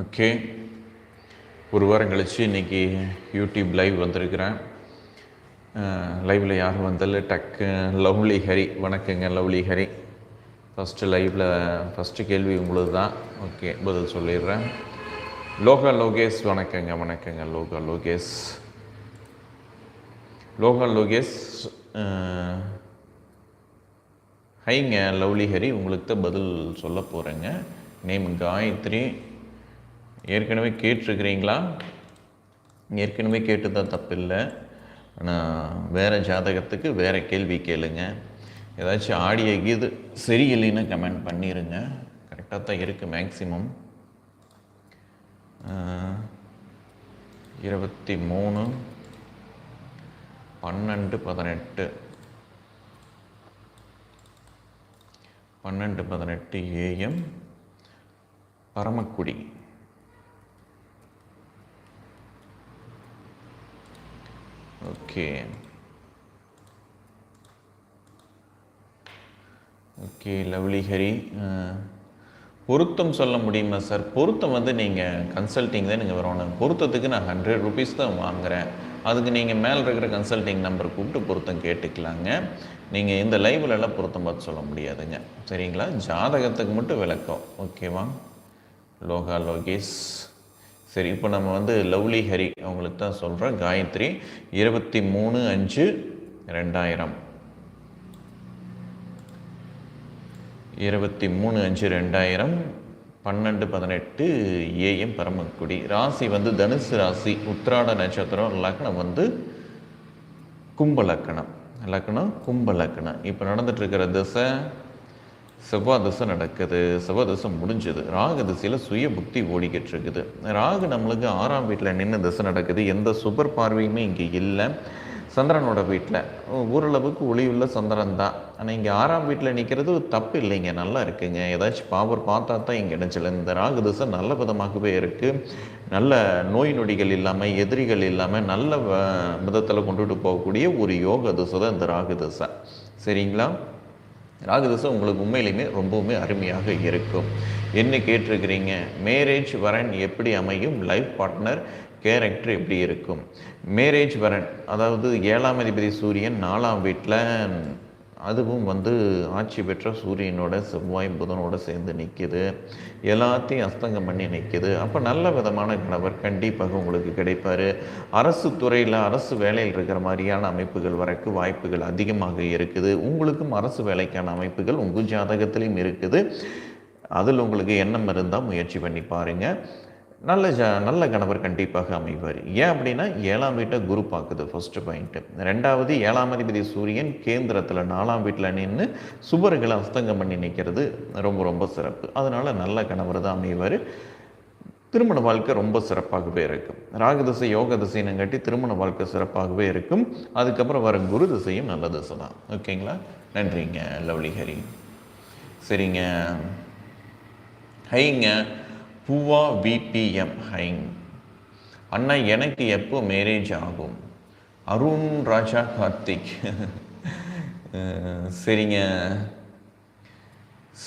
Okay. ஒரு வாரம் கழித்து இன்றைக்கி யூடியூப் லைவ் வந்திருக்கிறேன். லைவில் யாரும் வந்தாலும் டக்கு லவ்லி ஹரி. வணக்கங்க லவ்லி ஹரி. ஃபஸ்ட்டு லைவில் ஃபஸ்ட்டு கேள்வி உங்களுக்கு தான் ஓகே பதில் சொல்லிடுறேன். லோகா லோகேஷ் வணக்கங்க வணக்கங்க லோகா லோகேஷ். லோகா லோகேஷ் ஹைங்க லவ்லி ஹரி உங்களுக்கு தான் பதில் சொல்ல போகிறேங்க நேம் காயத்ரி. ஏற்கனவே கேட்டிருக்கிறீங்களா? ஏற்கனவே கேட்டு தான் தப்பில்லை. ஆனால் வேறு ஜாதகத்துக்கு வேறு கேள்வி கேளுங்க. ஏதாச்சும் ஆடியோ கீது சரியில்லைன்னு கமெண்ட் பண்ணிடுங்க கரெக்டாக தான் இருக்குது மேக்ஸிமம் இருபத்தி மூணு பன்னெண்டு பதினெட்டு. பன்னெண்டு பதினெட்டு AM Paramakudi. Okay. Okay lovely Hari. பொருத்தம் சொல்ல முடியுமா சார்? பொருத்தம் வந்து நீங்கள் கன்சல்ட்டிங் தான் நீங்கள் வரணும். பொருத்தத்துக்கு நான் ஹண்ட்ரட் ருபீஸ் தான் வாங்குகிறேன் அதுக்கு நீங்கள் மேலே இருக்கிற கன்சல்ட்டிங் நம்பர் கூப்பிட்டு பொருத்தம் கேட்டுக்கலாங்க. நீங்கள் இந்த லைவ்லலாம் பொருத்தம் பார்த்து சொல்ல முடியாதுங்க. சரிங்களா? ஜாதகத்துக்கு மட்டும் விளக்கம். ஓகேவா? லோகா லோகேஷ். சரி இப்போ நம்ம வந்து லவ்லி ஹரி அவங்களுக்கு தான் சொல்கிறோம் காயத்ரி இருபத்தி மூணு அஞ்சு ரெண்டாயிரம். இருபத்தி மூணு அஞ்சு ரெண்டாயிரம் பன்னெண்டு பதினெட்டு ஏஎம் பரமக்குடி. ராசி வந்து தனுசு ராசி உத்திராட நட்சத்திரம் லக்னம் வந்து கும்ப லக்கணம் லக்னம் கும்ப லக்னம். இப்போ நடந்துட்டு இருக்கிற திசை செவ்வாய் திசை நடக்குது செவ்வாய் திசை முடிஞ்சது. ராகு திசையில் சுய புத்தி ஓடிக்கிட்டு இருக்குது. ராகு நம்மளுக்கு ஆறாம் வீட்டில் நின்று திசை நடக்குது. எந்த சுபர் பார்வையுமே இங்கே இல்லை. சந்திரனோட வீட்டில் ஓரளவுக்கு ஒளியுள்ள சந்திரன் தான். ஆனால் இங்கே ஆறாம் வீட்டில் நிற்கிறது தப்பு இல்லைங்க. நல்லா இருக்குங்க. ஏதாச்சும் பாவர் பார்த்தா தான் இங்கே இடைஞ்சல் இந்த ராகு திசை நல்ல விதமாகவே இருக்குது நல்ல நோய் நொடிகள் இல்லாமல் எதிரிகள் இல்லாமல் நல்ல வ- விதத்தில் கொண்டுட்டு போகக்கூடிய ஒரு யோக திசை தான் இந்த ராகு திசை. சரிங்களா? ராகுதசம் உங்களுக்கு உண்மையிலுமே ரொம்பவுமே அருமையாக இருக்கும். என்ன கேட்டிருக்கிறீங்க? மேரேஜ் வரன் எப்படி அமையும்? லைஃப் பார்ட்னர் கேரக்டர் எப்படி இருக்கும்? மேரேஜ் வரன் அதாவது ஏழாம் அதிபதி சூரியன் நாலாம் வீட்டில் அதுவும் வந்து ஆட்சி பெற்ற சூரியனோட செவ்வாய் புதனோட சேர்ந்து நிற்கிது எல்லாத்தையும் அஸ்தங்கம் பண்ணி நிற்கிது அப்போ நல்ல விதமான கணவர் கண்டிப்பாக உங்களுக்கு கிடைப்பார். அரசு துறையில் அரசு வேலையில் இருக்கிற மாதிரியான அமைப்புகள் வரக்கு வாய்ப்புகள் அதிகமாக இருக்குது. உங்களுக்கும் அரசு வேலைக்கான அமைப்புகள் உங்கள் ஜாதகத்திலையும் இருக்குது. அதில் உங்களுக்கு எண்ணம் இருந்தால் முயற்சி பண்ணி பாருங்கள் நல்ல ஜ நல்ல கணவர் கண்டிப்பாக அமைவார். ஏன் அப்படின்னா ஏழாம் வீட்டை குரு பார்க்குது ஃபஸ்ட்டு பாயிண்ட்டு ரெண்டாவது ஏழாம் அதிபதி சூரியன் கேந்திரத்தில் நாலாம் வீட்டில் நின்று சுபர்களை அஸ்தங்கம் பண்ணி நிற்கிறது ரொம்ப ரொம்ப சிறப்பு. அதனால் நல்ல கணவர் தான் அமைவார். திருமண வாழ்க்கை ரொம்ப சிறப்பாகவே இருக்கும். ராகதிசை யோக திசைன்னு காட்டி திருமண வாழ்க்கை சிறப்பாகவே இருக்கும். அதுக்கப்புறம் வர குரு திசையும் நல்ல திசை தான். ஓகேங்களா? நன்றிங்க லவ்லி ஹரி. சரிங்க. ஹைங்க. பூவா விபிஎம் ஹைங் அண்ணா எனக்கு எப்போ மேரேஜ் ஆகும்? அருண் ராஜா கார்த்திக். சரிங்க.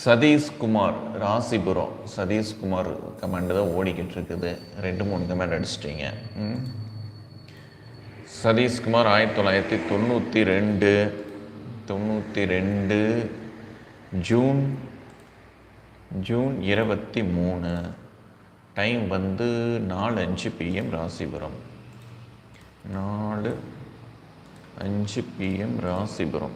சதீஷ்குமார் ராசிபுரம். சதீஷ்குமார் கமெண்ட் தான் ஓடிக்கிட்டு இருக்குது ரெண்டு மூணு கமெண்ட் அடிச்சிட்டிங்க. சதீஷ்குமார் ஆயிரத்தி தொள்ளாயிரத்தி தொண்ணூற்றி ரெண்டு. தொண்ணூற்றி ரெண்டு. ஜூன். ஜூன் இருபத்தி மூணு. டைம் வந்து நாலு அஞ்சு பிஎம் ராசிபுரம் நாலு அஞ்சு பிஎம் ராசிபுரம்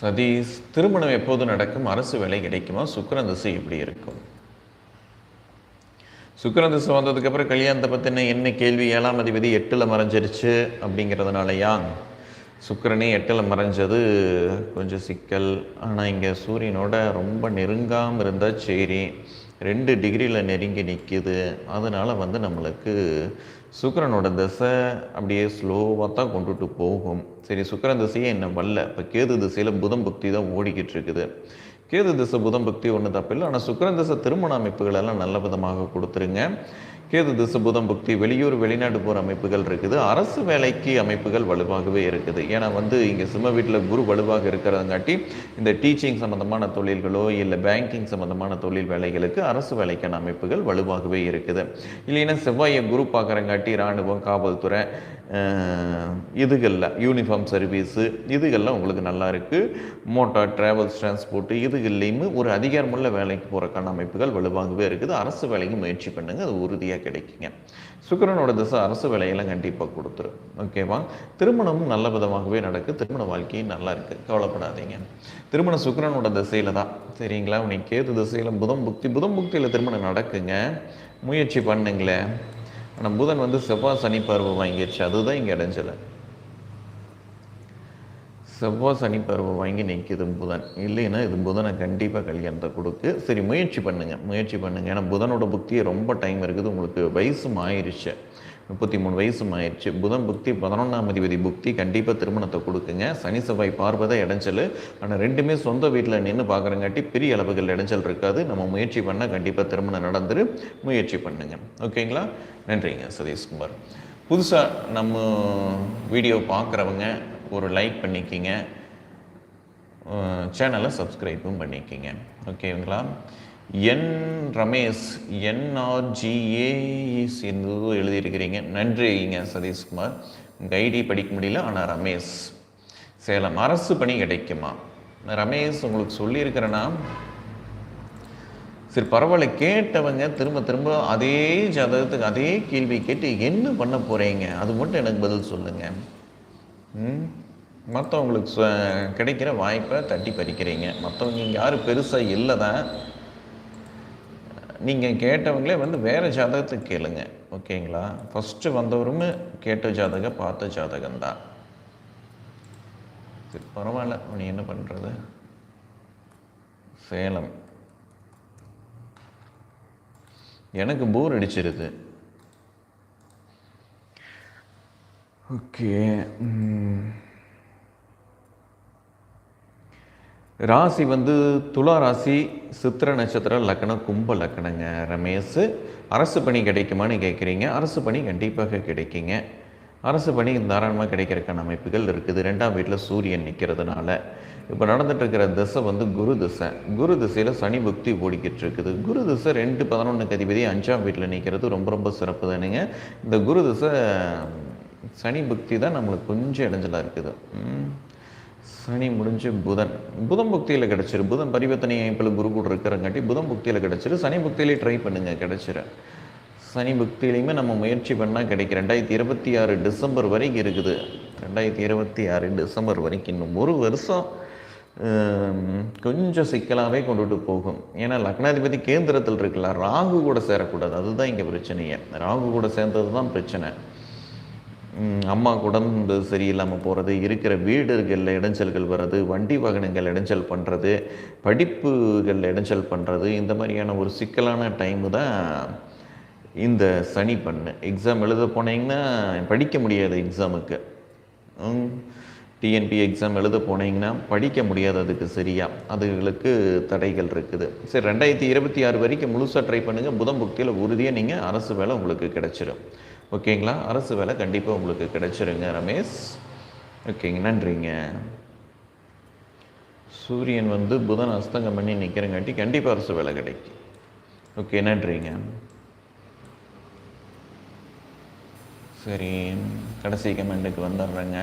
சதீஷ் திருமணம் எப்போது நடக்கும்? அரசு வேலை கிடைக்குமா? சுக்கிரன் திசை எப்படி இருக்கும்? சுக்கிரன் திசை வந்ததுக்கப்புறம் கல்யாணத்தை பற்றின என்ன கேள்வி? ஏழாம் அதிபதி எட்டில் மறைஞ்சிருச்சு அப்படிங்கிறதுனாலயா? சுக்கிரனே எட்டில் மறைஞ்சது கொஞ்சம் சிக்கல். ஆனால் இங்கே சூரியனோட ரொம்ப நெருங்காமல் இருந்தால் சரி. ரெண்டு டிகிரியில் நெருங்கி நிற்கிது அதனால் வந்து நம்மளுக்கு சுக்கரனோட திசை அப்படியே ஸ்லோவாக தான் கொண்டுட்டு போகும். சரி சுக்கிரன் திசையே என்ன வரல இப்போ கேது திசையில் புதன் புக்தி தான் ஓடிக்கிட்டு இருக்குது. கேது திசை புதன் பக்தி ஒன்று தப்பில்லை. ஆனால் சுக்கரன் திசை திருமண அமைப்புகள் எல்லாம் நல்ல விதமாக கொடுத்துருங்க. கேது திசை புதம் புக்தி வெளியூர் வெளிநாடு போகிற அமைப்புகள் இருக்குது. அரசு வேலைக்கு அமைப்புகள் வலுவாகவே இருக்குது. ஏன்னா வந்து இங்கே சிம்ம வீட்டில் குரு வலுவாக இருக்கிறதங்காட்டி இந்த டீச்சிங் சம்மந்தமான தொழில்களோ இல்லை பேங்கிங் சம்மந்தமான தொழில் வேலைகளுக்கு அரசு வேலைக்கான அமைப்புகள் வலுவாகவே இருக்குது. இல்லைன்னா செவ்வாயை குரு பார்க்குறங்காட்டி இராணுவம் காவல்துறை இதுகளில் யூனிஃபார்ம் சர்வீஸு இதுகள்லாம் உங்களுக்கு நல்லா இருக்குது மோட்டார் ட்ராவல்ஸ் டிரான்ஸ்போர்ட்டு இதுகள்லையுமே ஒரு அதிகாரமுள்ள வேலைக்கு போகிறக்கான அமைப்புகள் வலுவாகவே இருக்குது. அரசு வேலைக்கு முயற்சி பண்ணுங்கள் அது உறுதியாக கிடைக்குங்க. சுக்கரனோட திசை அரசு வேலையெல்லாம் கண்டிப்பாக கொடுத்துரும். ஓகேவா திருமணமும் நல்ல விதமாகவே நடக்கு. திருமண வாழ்க்கையும் நல்லா இருக்குது கவலைப்படாதீங்க. திருமணம் சுக்கரனோட திசையில் தான். சரிங்களா? உனக்கு கேது திசையில் புதம் புக்தி புதம் புக்தியில் திருமணம் நடக்குங்க. முயற்சி பண்ணுங்களேன். ஆனால் புதன் வந்து செவ்வாய் சனி பருவம் வாங்கிடுச்சு அதுதான் இங்கே இடைஞ்சல செவ்வாய் சனி பருவம் வாங்கி நிற்கிது புதன். இல்லைன்னா இது புதனை கண்டிப்பாக கல்யாணத்தை கொடுக்கு. சரி முயற்சி பண்ணுங்கள் முயற்சி பண்ணுங்கள் ஏன்னா புதனோட புக்தியே ரொம்ப டைம் இருக்குது. உங்களுக்கு வயசும் ஆயிடுச்சு முப்பத்தி மூணு வயசும் ஆயிடுச்சு புதன் புக்தி பதினொன்றாம் அதிபதி புக்தி கண்டிப்பாக திருமணத்தை கொடுக்குங்க. சனி செவ்வாய் பார்வதை இடைஞ்சல். ஆனால் ரெண்டுமே சொந்த வீட்டில் நின்று பார்க்குறங்காட்டி பெரிய அளவுகள் இடைஞ்சல் இருக்காது. நம்ம முயற்சி பண்ணால் கண்டிப்பாக திருமணம் நடந்துரு. முயற்சி பண்ணுங்க. ஓகேங்களா? நன்றிங்க சதீஷ்குமார். புதுசாக நம்ம வீடியோ பார்க்குறவங்க ஒரு லைக் பண்ணிக்கிங்க. சேனலை சப்ஸ்கிரைப்பும் பண்ணிக்கிங்க. ஓகேங்களா? என் ரமேஷ் என்ஆர்ஜிஏஇஸ் என்று எழுதியிருக்கிறீங்க. நன்றிங்க சதீஷ்குமார். கைடி படிக்க முடியல ஆனால் ரமேஷ். சேலம் அரசு பணி கிடைக்குமா? ரமேஷ் உங்களுக்கு சொல்லியிருக்கிறேன்னா சரி பரவாயில்ல கேட்டவங்க திரும்ப திரும்ப அதே ஜாதகத்துக்கு அதே கேள்வி கேட்டு என்ன பண்ண போகிறீங்க அது மட்டும் எனக்கு பதில் சொல்லுங்கள் ம்? மற்றவங்களுக்கு கிடைக்கிற வாய்ப்பை தட்டி பறிக்கிறீங்க. மற்றவங்க இங்கே யாரும் பெருசாக இல்லை தான் நீங்கள் கேட்டவங்களே வந்து வேறு ஜாதகத்துக்கு கேளுங்க. ஓகேங்களா? ஃபஸ்ட்டு வந்தவரும் கேட்ட ஜாதகம் பார்த்த ஜாதகம் தான் சரி பரவாயில்ல. நீ என்ன பண்ணுறது சேலம். எனக்கு போர் அடிச்சிருது. ஓகே ராசி வந்து துலா ராசி சித்திர நட்சத்திர லக்கணம் கும்ப லக்கணங்க. ரமேஷ் அரசு பணி கிடைக்குமான்னு கேட்குறீங்க அரசு பணி கண்டிப்பாக கிடைக்குங்க. அரசு பணி தாராளமாக கிடைக்கிறதுக்கான அமைப்புகள் இருக்குது. ரெண்டாம் வீட்டில் சூரியன் நிற்கிறதுனால இப்போ நடந்துகிட்ருக்கிற இருக்கிற திசை வந்து குரு திசை. குரு திசையில் சனி புக்தி ஓடிக்கிட்டு இருக்குது. குரு திசை ரெண்டு பதினொன்றுக்கு அதிபதி அஞ்சாம் வீட்டில் நிற்கிறது ரொம்ப ரொம்ப சிறப்பு தானுங்க. இந்த குரு திசை சனி புக்தி தான் நம்மளுக்கு கொஞ்சம் இடைஞ்சலாக இருக்குது. ம். சனி முடிஞ்சு புதன். புதன் புக்தியில் கிடச்சிரு. புதன் பரிவர்த்தனை அமைப்பில் குரு கூட இருக்கிறங்காட்டி புதன் புக்தியில் கிடச்சிரு. சனி புக்தியிலே ட்ரை பண்ணுங்க கிடச்சிரு. சனி புக்தியிலையுமே நம்ம முயற்சி பண்ணால் கிடைக்கும். ரெண்டாயிரத்தி இருபத்தி ஆறு டிசம்பர் வரைக்கும் இருக்குது. ரெண்டாயிரத்தி இருபத்தி ஆறு டிசம்பர் வரைக்கும் இன்னும் ஒரு வருஷம் கொஞ்சம் சிக்கலாகவே கொண்டுட்டு போகும். ஏன்னா லக்னாதிபதி கேந்திரத்தில் இருக்கலாம். ராகு கூட சேரக்கூடாது. அதுதான் இங்கே பிரச்சனையே. ராகு கூட சேர்ந்தது தான் பிரச்சனை. அம்மா உடம்பு சரியில்லாமல் போகிறது இருக்கிற வீடுகளில் இடைஞ்சல்கள் வர்றது வண்டி வாகனங்கள் இடைஞ்சல் பண்ணுறது படிப்புகள் இடைஞ்சல் பண்ணுறது இந்த மாதிரியான ஒரு சிக்கலான டைமு தான் இந்த சனி பண்ணு. எக்ஸாம் எழுத போனீங்கன்னா படிக்க முடியாது எக்ஸாமுக்கு டிஎன்பி எக்ஸாம் எழுத போனீங்கன்னா படிக்க முடியாது அதுக்கு சரியாக அதுகளுக்கு தடைகள் இருக்குது. சரி ரெண்டாயிரத்தி இருபத்தி ஆறு வரைக்கும் முழுசாக ட்ரை பண்ணுங்கள் புதன் புக்தியில் உறுதியாக நீங்கள் அரசு வேலை உங்களுக்கு கிடச்சிடும் ஓகேங்களா? அரசு வேலை கண்டிப்பாக உங்களுக்கு கிடைச்சிருங்க ரமேஷ். ஓகேங்க நன்றிங்க. சூரியன் வந்து புதன் அஸ்தங்கம் பண்ணி நிற்கிறங்காட்டி கண்டிப்பாக அரசு வேலை கிடைக்கும். ஓகே நன்றிங்க. சரி கடைசி கமெண்ட்டுக்கு வந்துடுறேங்க.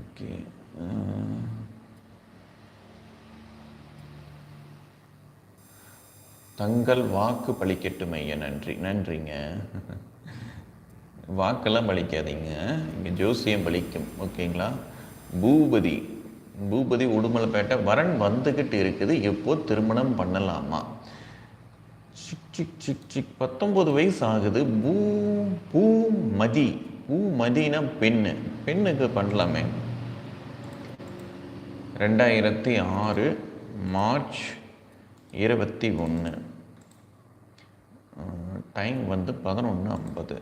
ஓகே தங்கள் வாக்கு பலிக்கட்டும் ஐயா. நன்றி. நன்றிங்க. வாக்கெல்லாம் பலிக்காதீங்க இங்கே ஜோசியம் பலிக்கும் ஓகேங்களா? பூபதி. பூபதி உடுமலைப்பேட்டை வரன் வந்துக்கிட்டு இருக்குது. எப்போ திருமணம் பண்ணலாமா? சிக் சிக் சிக் சிக். பத்தொம்பது வயசு ஆகுது. பூ பூ மதி. பூ மதினா பெண்ணு. பெண்ணுக்கு பண்ணலாமே. ரெண்டாயிரத்தி ஆறு மார்ச் இருபத்தி ஒன்று டைம் வந்து பதினொன்று ஐம்பது.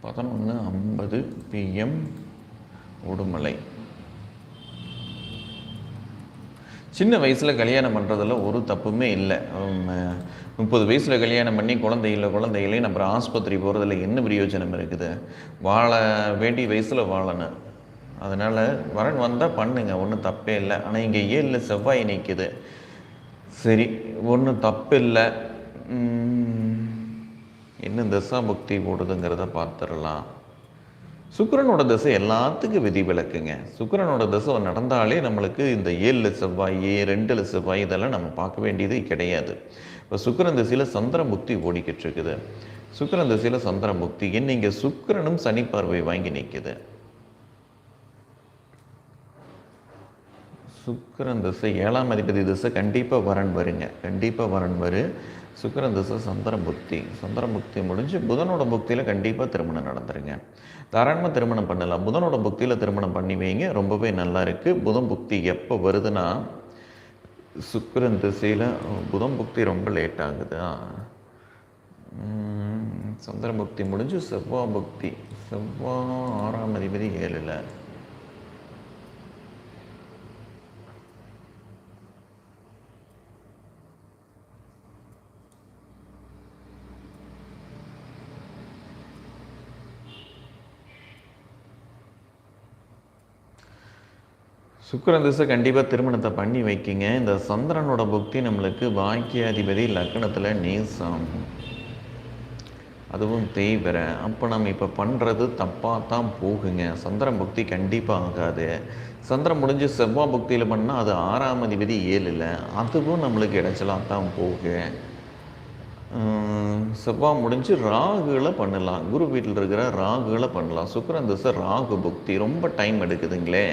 பதினொன்று ஐம்பது பிஎம் உடுமலை. சின்ன வயசில் கல்யாணம் பண்ணுறதுல ஒரு தப்புமே இல்லை. முப்பது வயசில் கல்யாணம் பண்ணி குழந்தை இல்லை குழந்தை நம்ம ஆஸ்பத்திரி போகிறதுல என்ன பிரயோஜனம் இருக்குது? வாழ வேண்டிய வயசில் வாழணும். அதனால் வரன் வந்தால் பண்ணுங்க ஒன்றும் தப்பே இல்லை. ஆனால் இங்கே ஏழில் செவ்வாய் நிற்கிது சரி ஒன்றும் தப்பு இல்லை. என்ன தசா புக்தி போடுதுங்கிறத பார்த்துடலாம் சுக்கரனோட தசை எல்லாத்துக்கும் விதி விளக்குங்க. சுக்கிரனோட தசை நடந்தாலே நம்மளுக்கு இந்த ஏழில் செவ்வாய் ரெண்டில் செவ்வாய் இதெல்லாம் நம்ம பார்க்க வேண்டியது கிடையாது. இப்போ சுக்கரன் திசையில் சந்திர புக்தி ஓடிக்கிட்டு இருக்குது. சுக்கரன் திசையில் சந்திர புக்தி என்ன இங்கே சுக்கிரனும் சனி பார்வை வாங்கி நிற்குது சுக்கரன் திசை ஏழாம் அதிபதி திசை கண்டிப்பாக வரன் வருங்க கண்டிப்பாக வரன் வரும் சுக்கரன் திசை சந்திரன் புக்தி. சந்திரன் புக்தி முடிஞ்சு புதனோட புக்தியில் கண்டிப்பாக திருமணம் நடந்துருங்க. தாராளமாக திருமணம் பண்ணலாம். புதனோட புக்தியில் திருமணம் பண்ணி வைங்க. ரொம்பவே நல்லா இருக்குது புதன் புக்தி எப்போ வருதுன்னா சுக்கரன் திசையில் புதன் புக்தி ரொம்ப லேட் ஆகுது? சந்திர புக்தி முடிஞ்சு செவ்வாய் புக்தி. செவ்வாய் ஆறாம் அதிபதி ஏழில். சுக்கரன் திசை கண்டிப்பாக திருமணத்தை பண்ணி வைக்கிங்க. இந்த சந்திரனோட புக்தி நம்மளுக்கு பாக்கியாதிபதி லக்னத்தில் நேசம். அதுவும் தேய்வர அப்போ நம்ம இப்போ பண்ணுறது தப்பாக தான் போகுங்க. சந்திரன் புக்தி கண்டிப்பாக ஆகாது. சந்திரன் முடிஞ்சு செவ்வாய் புக்தியில் பண்ணால் அது ஆறாம் அதிபதி ஏழில். அதுவும் நம்மளுக்கு இடைச்சலாக தான் போகு செவ்வாய் முடிஞ்சு ராகுகளை பண்ணலாம். குரு வீட்டில் இருக்கிற ராகுகளை பண்ணலாம். சுக்கரன் திசை ராகு புக்தி. ரொம்ப டைம் எடுக்குதுங்களே.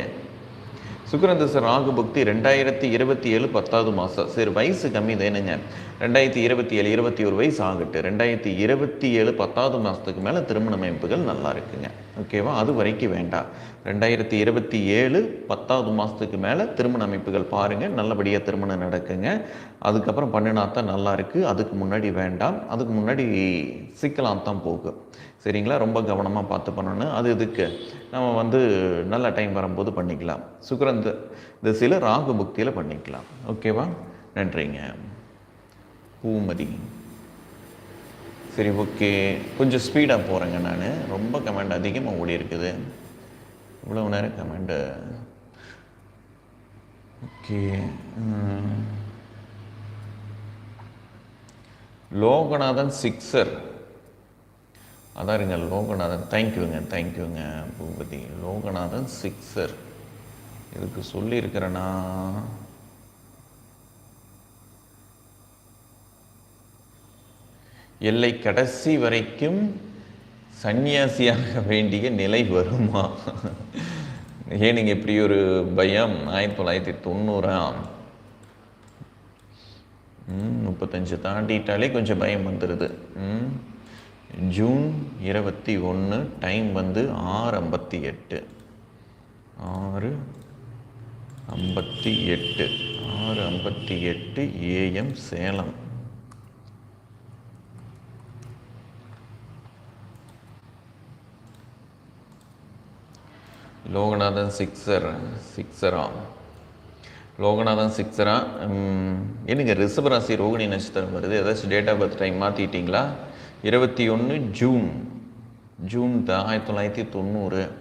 சுக்கரந்தச ராகு பக்தி ரெண்டாயிரத்தி இருபத்தி ஏழு பத்தாவது மாதம் சரி வயசு கம்மி தானுங்க ரெண்டாயிரத்தி இருபத்தி ஏழு இருபத்தி ஒரு வயசு ஆகட்டு. ரெண்டாயிரத்தி இருபத்தி ஏழு பத்தாவது மாதத்துக்கு மேலே திருமண அமைப்புகள் நல்லா இருக்குங்க. ஓகேவா அது வரைக்கும் வேண்டாம். ரெண்டாயிரத்தி இருபத்தி ஏழு பத்தாவது மாதத்துக்கு மேலே திருமண அமைப்புகள் பாருங்கள் நல்லபடியாக திருமணம் நடக்குங்க. அதுக்கப்புறம் பண்ணினா தான் நல்லா இருக்குது அதுக்கு முன்னாடி வேண்டாம். அதுக்கு முன்னாடி சிக்கலாம் தான் போகும். சரிங்களா? ரொம்ப கவனமாக பார்த்து பண்ணணும். அது இதுக்கு நம்ம வந்து நல்ல டைம் வரும்போது பண்ணிக்கலாம். சுக்கரன் திசையில் ராகு புக்தியில் பண்ணிக்கலாம். ஓகேவா நன்றிங்க. பூமதி. சரி ஓகே கொஞ்சம் ஸ்பீடாக போகிறேங்க நான். ரொம்ப கமெண்ட் அதிகமாக ஓடி இருக்குது. இவ்வளோ நேரம் கமெண்டு ஓகே லோகநாதன் சிக்ஸர் அதான் இருங்க லோகநாதன் தேங்க்யூங்க தேங்க்யூங்க பூபதி. லோகநாதன் சிக்ஸர் இதுக்கு சொல்லியிருக்கிறேன்னா எல்லை கடைசி வரைக்கும் சன்னியாசியாக வேண்டிய நிலை வருமா? ஏனுங்க இப்படி ஒரு பயம். ஆயிரத்தி தொள்ளாயிரத்தி தொண்ணூறாம். முப்பத்தஞ்சு தாண்டிட்டாலே கொஞ்சம் பயம் வந்துடுது ம். ஜூன் இருபத்தி ஒன்று டைம் வந்து ஆறு ஐம்பத்தி எட்டு. ஆறு ஐம்பத்தி எட்டு ஆறு ஐம்பத்தி எட்டு ஏஎம் சேலம். லோகநாதன் சிக்ஸர் சிக்ஸரா? லோகநாதன் சிக்ஸரா? என்னங்க ரிஷபராசி ரோகிணி நட்சத்திரம் வருது. ஏதாச்சும் டேட் ஆஃப் பர்த் டைம் மாற்றிட்டீங்களா இருபத்தி ஒன்று ஜூன். ஜூன் ஆயிரத்தி தொள்ளாயிரத்தி தொண்ணூறு.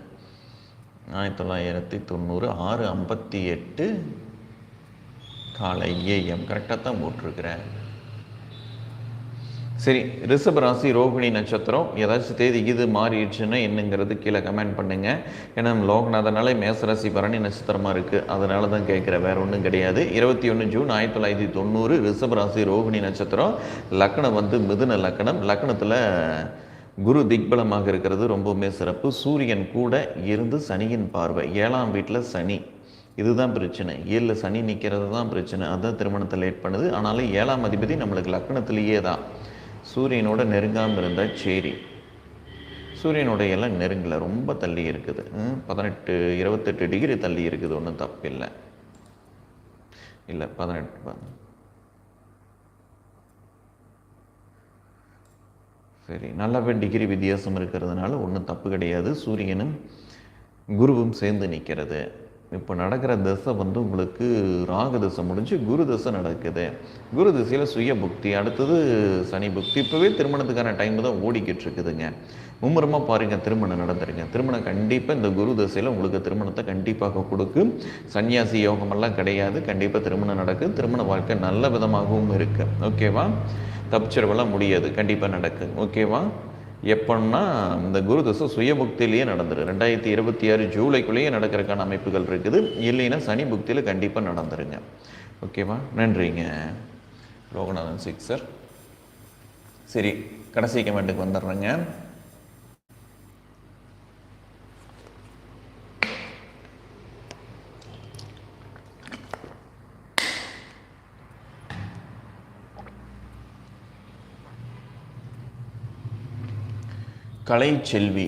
ஆயிரத்தி தொள்ளாயிரத்தி தொண்ணூறு ஆறு ஐம்பத்தி எட்டு காலை ஏஎம் கரெக்டாக தான் போட்டிருக்கிறேன். சரி ரிஷப ராசி ரோகிணி நட்சத்திரம். ஏதாச்சும் தேதி இது மாறிடுச்சுன்னா என்னங்கிறது கீழே கமெண்ட் பண்ணுங்கள் ஏன்னா லோகநாதனாலே மேசராசி பரணி நட்சத்திரமாக இருக்குது அதனால தான் கேட்குறேன் வேறு ஒன்றும் கிடையாது. இருபத்தி ஒன்று ஜூன் ஆயிரத்தி தொள்ளாயிரத்தி தொண்ணூறு ரிஷப ராசி ரோகிணி நட்சத்திரம். லக்கணம் வந்து மிதுன லக்கணம். லக்கணத்தில் குரு திக்பலமாக இருக்கிறது ரொம்பவுமே சிறப்பு. சூரியன் கூட இருந்து சனியின் பார்வை. ஏழாம் வீட்டில் சனி. இதுதான் பிரச்சனை. ஏழில் சனி நிற்கிறது தான் பிரச்சனை. அதுதான் திருமணத்தை லேட் பண்ணுது. ஆனாலும் ஏழாம் அதிபதி நம்மளுக்கு லக்கணத்திலேயே தான் சூரியனோட நெருங்காமல் இருந்தால் சரி. சூரியனோட எல்லாம் நெருங்கலை ரொம்ப தள்ளி இருக்குது. பதினெட்டு இருபத்தெட்டு டிகிரி தள்ளி இருக்குது ஒன்றும் தப்பு இல்லை இல்லை பதினெட்டு சரி நல்லாவே டிகிரி வித்தியாசம் இருக்கிறதுனால ஒன்றும் தப்பு கிடையாது. சூரியனும் குருவும் சேர்ந்து நிற்கிறது இப்போ நடக்கிற தசை வந்து உங்களுக்கு ராகு தசை முடிஞ்சு குரு தசை நடக்குது. குரு திசையில் சுய புக்தி அடுத்தது சனி புக்தி. இப்போவே திருமணத்துக்கான டைம் தான் ஓடிக்கிட்டு இருக்குதுங்க. மும்முரமாக பாருங்கள் திருமணம் நடந்துருங்க. திருமணம் கண்டிப்பாக இந்த குரு தசையில் உங்களுக்கு திருமணத்தை கண்டிப்பாக கொடுக்கும். சன்னியாசி யோகமெல்லாம் கிடையாது. கண்டிப்பாக திருமணம் நடக்கும். திருமண வாழ்க்கை நல்ல விதமாகவும் இருக்குது ஓகேவா தப்பிச்சிடவெல்லாம் முடியாது. கண்டிப்பாக நடக்கும். ஓகேவா எப்போன்னா இந்த குரு தசை சுயபுக்தியிலேயே நடந்துரு. ரெண்டாயிரத்தி இருபத்தி ஆறு ஜூலைக்குள்ளேயே நடக்கிறதுக்கான அமைப்புகள் இருக்குது. இல்லைன்னா சனி புக்தியில் கண்டிப்பாக நடந்துருங்க. ஓகேவா? நன்றிங்க. லோகநாதன் சிக்ஸர் சரி. கடைசி கமெண்ட்டுக்கு வந்துடுறேங்க. கலைச்செல்வி.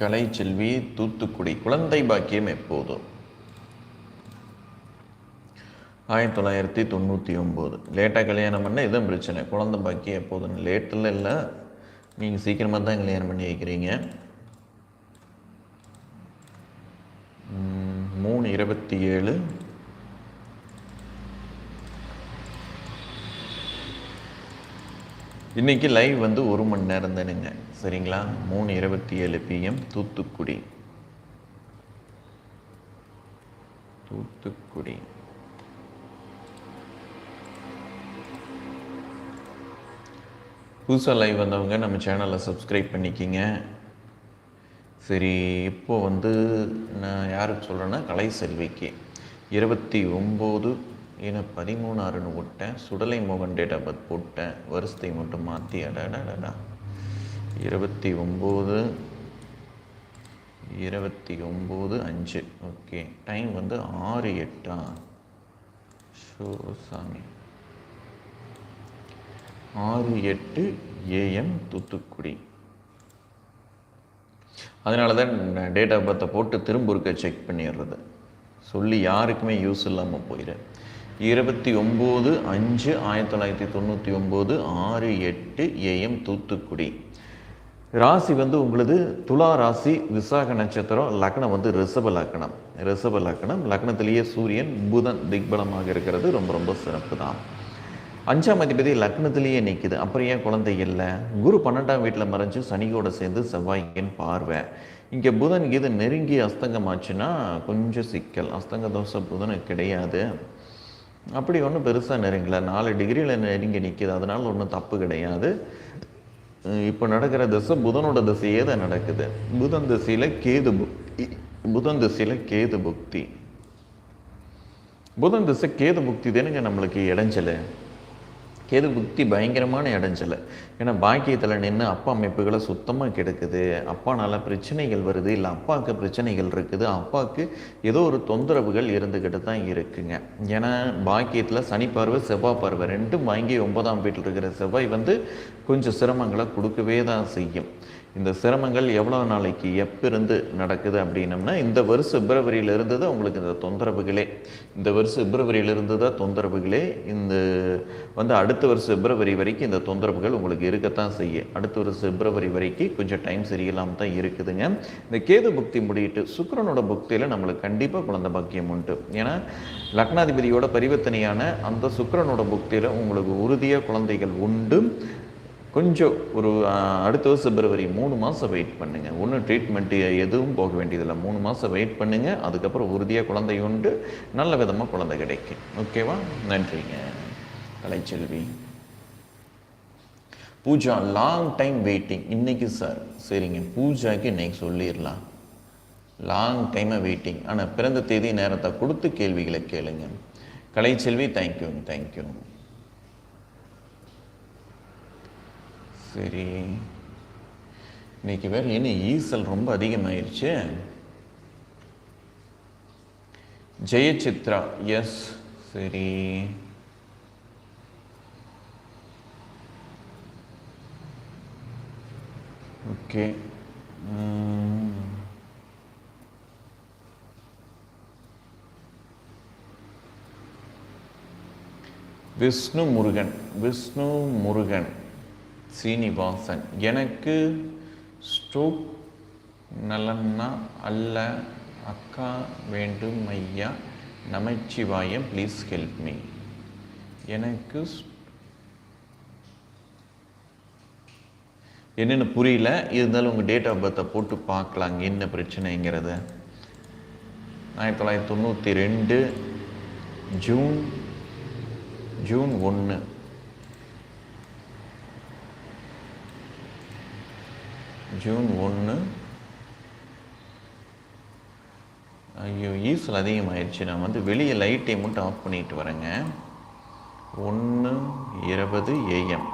கலைச்செல்வி தூத்துக்குடி. குழந்தை பாக்கியம் எப்போது? ஆயிரத்தி தொள்ளாயிரத்தி தொண்ணூற்றி ஒம்பது. லேட்டாக கல்யாணம் பண்ண இதுவும் பிரச்சனை. குழந்தை பாக்கியம் எப்போதுன்னு. லேட்டில் இல்லை. நீங்கள் சீக்கிரமாக தான் கல்யாணம் பண்ணி வைக்கிறீங்க. மூணு இருபத்தி ஏழு. இன்னைக்கு லைவ் வந்து ஒரு மணி நேரம் தானுங்க. சரிங்களா? மூணு இருபத்தி ஏழு பிஎம் தூத்துக்குடி. தூத்துக்குடி. புதுசாக லைவ் வந்தவங்க நம்ம சேனலை சப்ஸ்கிரைப் பண்ணிக்கிங்க. சரி இப்போ வந்து நான் யாருக்கு சொல்கிறேன்னா கலை செல்விக்கு. இருபத்தி ஒம்பது ஏன்னா பதிமூணு ஆறுன்னு விட்டேன் சுடலை மோகன் டேட் ஆஃப் பர்த் போட்டேன். வருஷத்தை மட்டும் மாற்றி அடடடடா இருபத்தி ஒம்பது இருபத்தி ஒம்பது அஞ்சு. ஓகே. டைம் வந்து ஆறு எட்டா? ஷோ சாமி. ஆறு எட்டு ஏஎம் தூத்துக்குடி. அதனால தான் டேட் ஆஃப் பர்த்தை போட்டு திரும்ப இருக்க செக் பண்ணிடுறது. சொல்லி யாருக்குமே யூஸ் இல்லாமல் போயிடு இருபத்தி ஒம்பது அஞ்சு ஆயிரத்தி தொள்ளாயிரத்தி தொண்ணூற்றி ஒம்பது ஆறு எட்டு ஏஎம் தூத்துக்குடி. ராசி வந்து உங்களுது துலா ராசி விசாக நட்சத்திரம் லக்னம் வந்து ரிஷப லக்னம். ரிஷப லக்னம் லக்னத்திலேயே சூரியன் புதன் திக்பலமாக இருக்கிறது. ரொம்ப ரொம்ப சிறப்பு தான். அஞ்சாம் அதிபதி லக்னத்திலேயே நிற்குது அப்புறம் ஏன் குழந்தை இல்லை? குரு பன்னெண்டாம் வீட்டில் மறைஞ்சு சனியோட சேர்ந்து செவ்வாயின் பார்வை. இங்கே புதன் இது நெருங்கி அஸ்தங்கம் ஆச்சுன்னா கொஞ்சம் சிக்கல். அஸ்தங்க தோசை புதனுக்கு கிடையாது. அப்படி ஒன்றும் பெருசாக நெருங்கல. நாலு டிகிரியில் நெருங்கி நிற்கிது அதனால் ஒன்றும் தப்பு கிடையாது. இப்போ நடக்கிற திசை புதனோட திசையே தான் நடக்குது. புதன் திசையில் கேது புக்தி புதன் திசையில் கேது புக்தி. புதன் திசை கேது புக்தி தானுங்க நம்மளுக்கு இடைஞ்சல். கேது புக்தி பயங்கரமான இடைஞ்சல் ஏன்னா பாக்கியத்தில் நின்று அப்பா அமைப்புகளை சுத்தமாக கெடுக்குது. அப்பானால் பிரச்சனைகள் வருது. இல்லை அப்பாவுக்கு பிரச்சனைகள் இருக்குது. அப்பாவுக்கு ஏதோ ஒரு தொந்தரவுகள் இருந்துக்கிட்டு தான் இருக்குங்க. ஏன்னா பாக்கியத்தில் சனி பார்வை செவ்வாய் பார்வை ரெண்டும் வாங்கி ஒன்பதாம் வீட்டில் இருக்கிற செவ்வாய் வந்து கொஞ்சம் சிரமங்களை கொடுக்கவே தான் செய்யும். இந்த சிரமங்கள் எவ்வளோ நாளைக்கு எப்பிருந்து நடக்குது அப்படின்னம்னா இந்த வருஷம் பிப்ரவரியிலிருந்து தான் உங்களுக்கு இந்த தொந்தரவுகளே. இந்த வருஷம் பிப்ரவரியிலிருந்து தான் தொந்தரவுகளே? இந்த வந்து அடுத்த வருஷம் பிப்ரவரி வரைக்கும் இந்த தொந்தரவுகள் உங்களுக்கு இருக்கத்தான் செய்யும். அடுத்த வருஷம் பிப்ரவரி வரைக்கும் கொஞ்சம் டைம் சரியில்லாமல் தான் இருக்குதுங்க. இந்த கேது புக்தி முடியிட்டு சுக்கரனோட புக்தியில் நம்மளுக்கு கண்டிப்பாக குழந்தை பாக்கியம் உண்டு. ஏன்னா லக்னாதிபதியோட பரிவர்த்தனையான அந்த சுக்கரனோட புக்தியில் உங்களுக்கு உறுதியாக குழந்தைகள் உண்டு. கொஞ்சம் ஒரு அடுத்த வருஷம் பிப்ரவரி மூணு மாதம் வெயிட் பண்ணுங்கள் ஒன்றும் ட்ரீட்மெண்ட்டு எதுவும் போக வேண்டியதில்லை. மூணு மாதம் வெயிட் பண்ணுங்கள் அதுக்கப்புறம் உறுதியாக குழந்தை உண்டு. நல்ல விதமாக குழந்தை கிடைக்கும். ஓகேவா நன்றிங்க. Kalaiselvi. Pooja long time waiting இன்னைக்கு சார் சரிங்க. பூஜாக்கு இன்னைக்கு சொல்லிடலாம். லாங் டைமாக வெயிட்டிங் ஆனால் பிறந்த தேதி நேரத்தை கொடுத்து கேள்விகளை கேளுங்க. கலைச்செல்வி தேங்க்யூங்க தேங்க்யூ சரி. இன்னைக்கு வேறு என்ன ஈசல் ரொம்ப அதிகமாயிருச்சு? ஜெயசித்ரா எஸ் சரி. ஓகே. விஷ்ணு முருகன் விஷ்ணு முருகன் சீனிவாசன். எனக்கு ஸ்ட்ரோக் நலன்னா அல்ல. அக்கா வேண்டும் ஐயா. நமச்சிவாயம் ப்ளீஸ் ஹெல்ப் மீ எனக்கு ஸ்- என்னென்னு புரியல. இருந்தாலும் உங்கள் டேட் ஆஃப் பர்த்தை போட்டு பார்க்கலாம். என்ன பிரச்சனைங்கிறத. ஆயிரத்தி தொள்ளாயிரத்தி தொண்ணூற்றி ரெண்டு ஜூன் ஜூன் ஒன்று ஜூன் ஒன்று. ஐயோ ஈசல் அதிகமாகிடுச்சு நான் வந்து வெளியே லைட்டை மட்டும் ஆஃப் பண்ணிட்டு வரேங்க. ஒன்று இருபது ஏஎம்.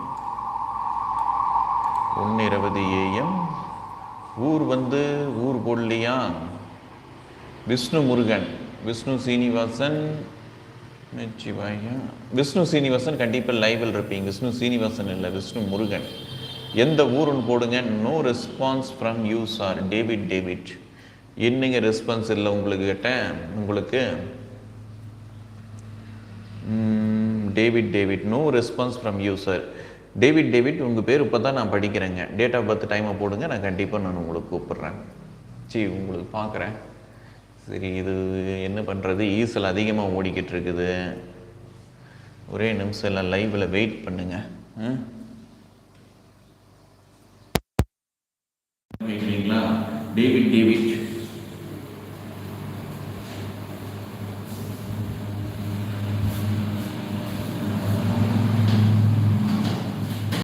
ஒன்று இருபது ஏஎம். ஊர் வந்து ஊர் போடலையா? விஷ்ணு முருகன். விஷ்ணு சீனிவாசன். நிச்சயமாயா விஷ்ணு சீனிவாசன் கண்டிப்பாக லைவில் இருப்பீங்க. விஷ்ணு சீனிவாசன் இல்லை விஷ்ணு முருகன். எந்த ஊருன்னு போடுங்க. No response from you sir David David என்னங்க ரெஸ்பான்ஸ் இல்லை உங்களுக்கு? கேட்டேன் உங்களுக்கு. David David no response from you sir David David உங்கள் பேர் இப்போ தான் நான் படிக்கிறேங்க. டேட் ஆஃப் பர்த் டைமை போடுங்க. நான் கண்டிப்பாக நான் உங்களுக்கு கூப்பிட்றேன். சரி உங்களுக்கு பார்க்குறேன் சரி இது என்ன பண்ணுறது ஈசல் அதிகமாக ஓடிக்கிட்டு இருக்குது. ஒரே நிமிஷம் எல்லாம் லைவில் வெயிட் பண்ணுங்கள் ம்? கேட்குறீங்களா டேவிட் டேவிட்